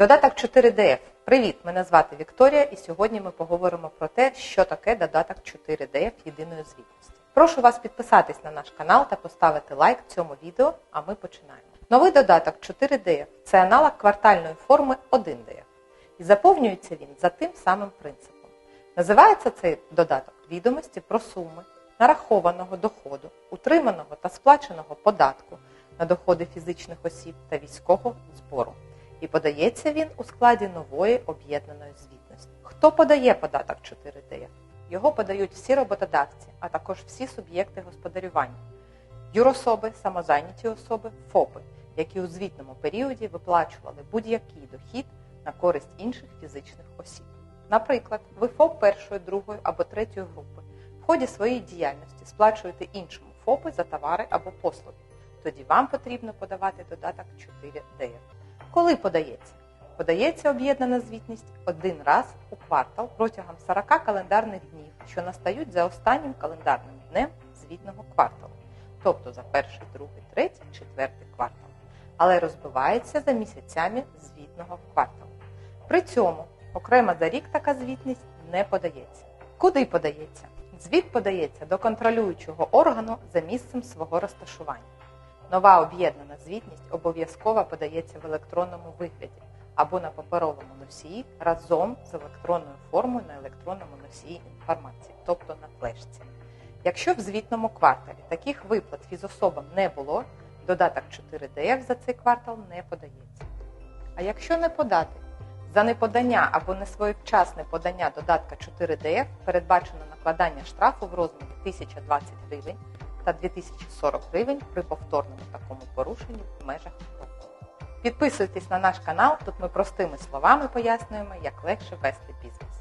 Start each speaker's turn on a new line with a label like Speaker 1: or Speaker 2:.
Speaker 1: Додаток 4DF. Привіт! Мене звати Вікторія, і сьогодні ми поговоримо про те, що таке додаток 4DF єдиної звітності. Прошу вас підписатись на наш канал та поставити лайк цьому відео, а ми починаємо. Новий додаток 4DF це аналог квартальної форми 1DF. І заповнюється він за тим самим принципом. Називається цей додаток відомості про суми нарахованого доходу, утриманого та сплаченого податку на доходи фізичних осіб та військового збору. І подається він у складі нової об'єднаної звітності. Хто подає податок 4DF? Його подають всі роботодавці, а також всі суб'єкти господарювання, юрособи, самозайняті особи, ФОПи, які у звітному періоді виплачували будь-який дохід на користь інших фізичних осіб. Наприклад, ви ФОП першої, другої або третьої групи в ході своєї діяльності сплачуєте іншому ФОПи за товари або послуги. Тоді вам потрібно подавати додаток 4DF. Коли подається? Подається об'єднана звітність один раз у квартал протягом 40 календарних днів, що настають за останнім календарним днем звітного кварталу, тобто за перший, другий, третій, четвертий квартал, але розбивається за місяцями звітного кварталу. При цьому окремо за рік така звітність не подається. Куди подається? Звіт подається до контролюючого органу за місцем свого розташування. Нова об'єднана звітність обов'язково подається в електронному вигляді або на паперовому носії разом з електронною формою на електронному носії інформації, тобто на флешці. Якщо в звітному кварталі таких виплат фізособам не було, додаток 4DF за цей квартал не подається. А якщо не подати, за неподання або несвоєвчасне подання додатка 4DF передбачено накладання штрафу в розмірі 1020 гривень та 2040 гривень при повторному такому порушенні в межах року. Підписуйтесь на наш канал, тут ми простими словами пояснюємо, як легше вести бізнес.